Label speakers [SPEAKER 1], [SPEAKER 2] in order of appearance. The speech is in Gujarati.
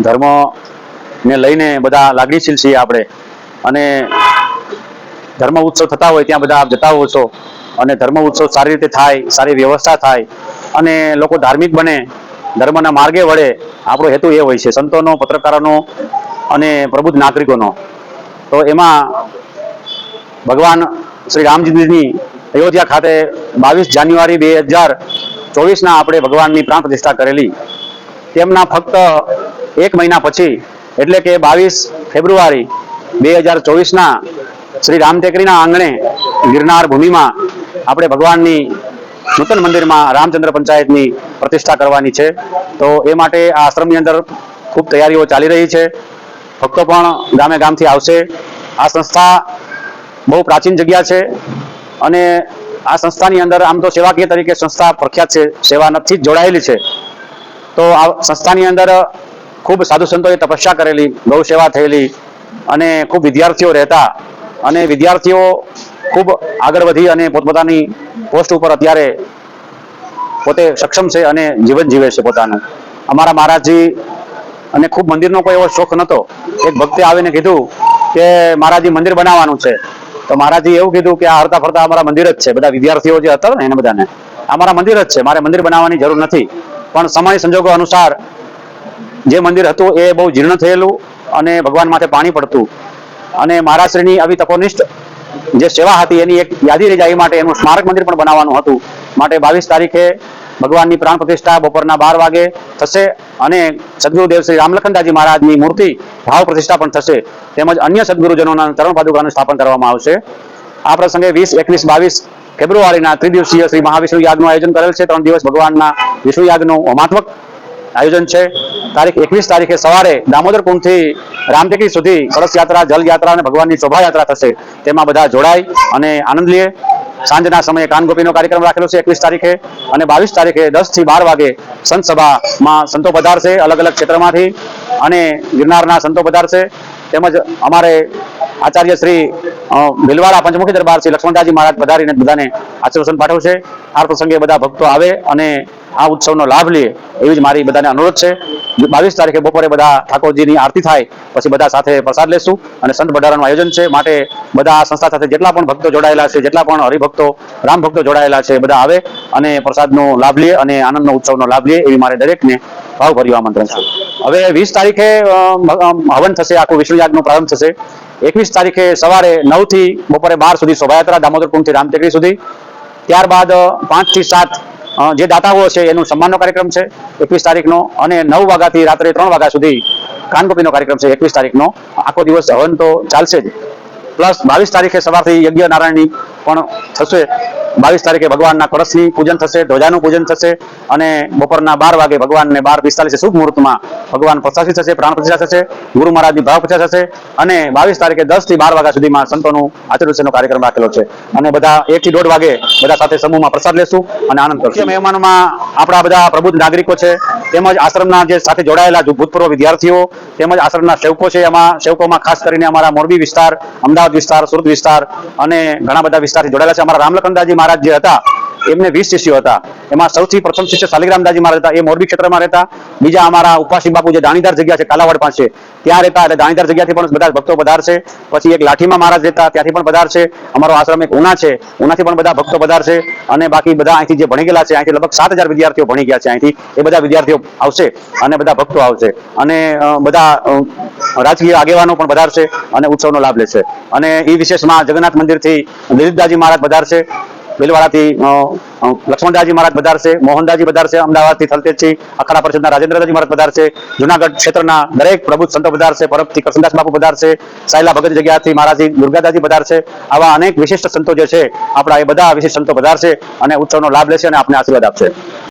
[SPEAKER 1] ધર્મને લઈને બધા લાગણીશીલ છીએ આપણે. અને ધર્મ ઉત્સવ થતા હોય ત્યાં બધા આપ જતા હો છો. અને ધર્મ ઉત્સવ સારી રીતે થાય, સારી વ્યવસ્થા થાય. અને લોકો ધાર્મિક બને, ધર્મના માર્ગે વળે. આપણો હેતુ એ હોય છે, સંતોનો, પત્રકારોનો અને પ્રબુદ્ધ નાગરિકોનો. તો એમાં ભગવાન શ્રી રામજીની અયોધ્યા ખાતે બાવીસ જાન્યુઆરી બે હજાર ચોવીસના આપણે ભગવાનની પ્રાણ પ્રતિષ્ઠા કરેલી. તેમના ફક્ત એક મહિના પછી, એટલે કે બાવીસ ફેબ્રુઆરી બે હજાર ચોવીસના શ્રી રામટેકરીના આંગણે ગિરનાર ભૂમિમાં આપણે ભગવાનની નૂતન મંદિરમાં રામચંદ્ર પંચાયતની પ્રતિષ્ઠા કરવાની છે. તો એ માટે આ આશ્રમની અંદર ખૂબ તૈયારીઓ ચાલી રહી છે. ભક્તો પણ ગામે ગામથી આવશે. આ સંસ્થા બહુ પ્રાચીન જગ્યા છે અને આ સંસ્થાની અંદર આમ તો સેવાકીય તરીકે સંસ્થા પ્રખ્યાત છે, સેવા નથી જ જોડાયેલી છે. તો આ સંસ્થાની અંદર ખૂબ સાધુ સંતોએ તપસ્યા કરેલી ગૌ સેવા થયેલી અને ખૂબ વિદ્યાર્થીઓ રહેતા અને વિદ્યાર્થીઓ ખૂબ આગળ વધી અને પોતપોતાની પોસ્ટ ઉપર અત્યારે પોતે સક્ષમ છે અને જીવન જીવે છે પોતાનું. અમારા મહારાજજી અને ખૂબ મંદિરનો કોઈ એવો શોખ નહોતો. એક ભક્તે આવીને કીધું કે મહારાજજી મંદિર બનાવવાનું છે. તો મહારાજજી એવું કીધું કે આ હરતા ફરતા અમારા મંદિર જ છે. બધા વિદ્યાર્થીઓ જે હતા ને એને બધાને. અમારા મંદિર જ છે. મારે મંદિર બનાવવાની જરૂર નથી. પણ સમય સંજોગો અનુસાર જે મંદિર હતું એ બહુ જીર્ણ થયેલું અને ભગવાન માથે પાણી પડતું. અને મહારાજશ્રીની આવી તપોનિષ્ઠ જે સેવા હતી એની એક યાદી રહી જાય માટે એનું સ્મારક મંદિર પણ બનાવવાનું હતું. માટે બાવીસ તારીખે ભગવાનની પ્રાણ પ્રતિષ્ઠા બપોરના બાર વાગે થશે અને સદગુરુદેવ શ્રી રામલખનદાજી મહારાજની મૂર્તિ ભાવ પ્રતિષ્ઠા પણ થશે. તેમજ અન્ય સદગુરુજનોના ચરણ પાદુકાનું સ્થાપન કરવામાં આવશે. આ પ્રસંગે વીસ, એકવીસ, બાવીસ ફેબ્રુઆરીના ત્રિદિવસીય શ્રી મહાવિષ્ણુ યાગનું આયોજન કરેલ છે. ત્રણ દિવસ ભગવાનના વિષ્ણુ યાગનું હોમાત્મક આયોજન છે. તારીખ એકવીસ તારીખે સવારે દામોદર કુંડથી રામટેકરી સુધી કળશ યાત્રા અને ભગવાનની શોભાયાત્રા થશે. તેમાં બધા જોડાય અને આનંદ લે. સાંજના સમયે કાનગોપીનો કાર્યક્રમ રાખેલો છે એકવીસ તારીખે અને બાવીસ તારીખે દસથી બાર વાગે સંત સભામાં સંતો પધારશે અલગ અલગ ક્ષેત્રમાંથી અને ગિરનારના સંતો પધારશે. તેમજ અમારે આચાર્ય શ્રી ભીલવાડા પંચમુખી દરબાર શ્રી લક્ષ્મણદાસજી મહારાજ પધારીને બધાને આશીર્વચન પાઠવશે આ પ્રસંગે બધા ભક્તો આવે અને આ ઉત્સવનો લાભ લે એવી જ મારી બધાને અનુરોધ છે. બાવીસ તારીખે બપોરે બધા ઠાકોરજીની આરતી થાય, પછી બધા સાથે પ્રસાદ લેશું અને સંત ભંડારાનું આયોજન છે. માટે બધા આ સંસ્થા સાથે જેટલા પણ ભક્તો જોડાયેલા છે, જેટલા પણ હરિભક્તો, રામ ભક્તો જોડાયેલા છે, બધા આવે અને પ્રસાદનો લાભ લે અને આનંદનો ઉત્સવનો લાભ લે એવી મારે દરેકને ભાવભર્યું આમંત્રણ છે. હવે વીસ તારીખે હવન થશે, આખું વિષ્ણુયાગનો પ્રારંભ થશે. એકવીસ તારીખે સવારે નવથી બપોરે બાર સુધી શોભાયાત્રા દામોદર કુંડથી રામટેકડી સુધી. ત્યારબાદ પાંચથી સાત જે દાતાઓ છે એનું સન્માનનો કાર્યક્રમ છે, એકવીસ તારીખનો, અને નવ વાગ્યાથી રાત્રે ત્રણ વાગ્યા સુધી કાનગોપીનો કાર્યક્રમ છે, એકવીસ તારીખનો. આખો દિવસ હવન તો ચાલશે જ. પ્લસ બાવીસ તારીખે સવારથી યજ્ઞ નારાયણની પણ થશે બાવીસ તારીખે ભગવાનના કળશની પૂજન થશે, ધ્વજાનું પૂજન થશે અને બપોરના બાર વાગે ભગવાનને બાર પિસ્તાલીસે શુભ મુહૂર્તમાં ભગવાન પ્રસાદિત થશે, પ્રાણ પ્રતિષ્ઠા થશે, ગુરુ મહારાજની ભાવ પ્રતિષ્ઠા થશે અને બાવીસ તારીખે દસથી બાર વાગ્યા સુધીમાં સંતોનું આચરુષનો કાર્યક્રમ રાખેલો છે. અને બધા એક થી દોઢ વાગે બધા સાથે સમૂહમાં પ્રસાદ લેશું અને આનંદ કરશું. મહેમાનોમાં આપણા બધા પ્રબુદ્ધ નાગરિકો છે, તેમજ આશ્રમના જે સાથે જોડાયેલા ભૂતપૂર્વ વિદ્યાર્થીઓ, તેમજ આશ્રમના સેવકો છે, એમાં સેવકોમાં ખાસ કરીને અમારા મોરબી વિસ્તાર, અમદાવાદ વિસ્તાર, સુરત વિસ્તાર અને ઘણા બધા વિસ્તારથી જોડાયેલા છે. અમારા રામલખનદાજી મહારાજ જે હતા, એમને વીસ શિષ્યો હતા. એમાં સૌથી પ્રથમ શિષ્ય શાલિગ્રામદાજી મહારાજ હતા. એ મોરબી ક્ષેત્રમાં રહેતા. બીજા અમારા ઉપાસી બાપુ જે દાણીદાર જગ્યા છે, કાલાવાડ પાસે, ત્યાં રહેતા. એટલે દાણીદાર જગ્યાથી પણ બધા ભક્તો પધારશે. પછી એક લાઠીમાં મહારાજ રહેતા, ત્યાંથી પણ પધારશે. અમારો આશ્રમ એક ઉના છે. ઉનાથી પણ બધા ભક્તો પધારશે. અને બાકી બધા અહીંથી જે ભણી ગયેલા છે, અહીંથી લગભગ સાત વિદ્યાર્થીઓ ભણી ગયા છે અહીંથી. એ બધા વિદ્યાર્થીઓ આવશે અને બધા ભક્તો આવશે. અને બધા રાજકીય આગેવાનો પણ પધારશે અને ઉત્સવનો લાભ લેશે. અને એ વિશેષમાં જગન્નાથ મંદિરથી દિલીપદાજી મહારાજ પધારશે. ભીલવાડાથી લક્ષ્મણદાસજી મહારાજ પધારશે, મોહનદાસજી પધારશે, અમદાવાદથી થલતેજથી અખાડા પરિષદના રાજેન્દ્રદાસજી મહારાજ પધારશે, જુનાગઢ ક્ષેત્રના દરેક પ્રબુદ્ધ સંતો પધારશે પરબથી કૃષ્ણદાસ બાપુ પધારશે, સાયલા ભગત જગ્યાથી મહારાજી દુર્ગાદાસજી પધારશે, આવા અનેક વિશિષ્ટ સંતો જે છે, આપણા એ બધા વિશિષ્ટ સંતો પધારશે અને ઉત્સવનો લાભ લેશે અને આપને આશીર્વાદ આપશે.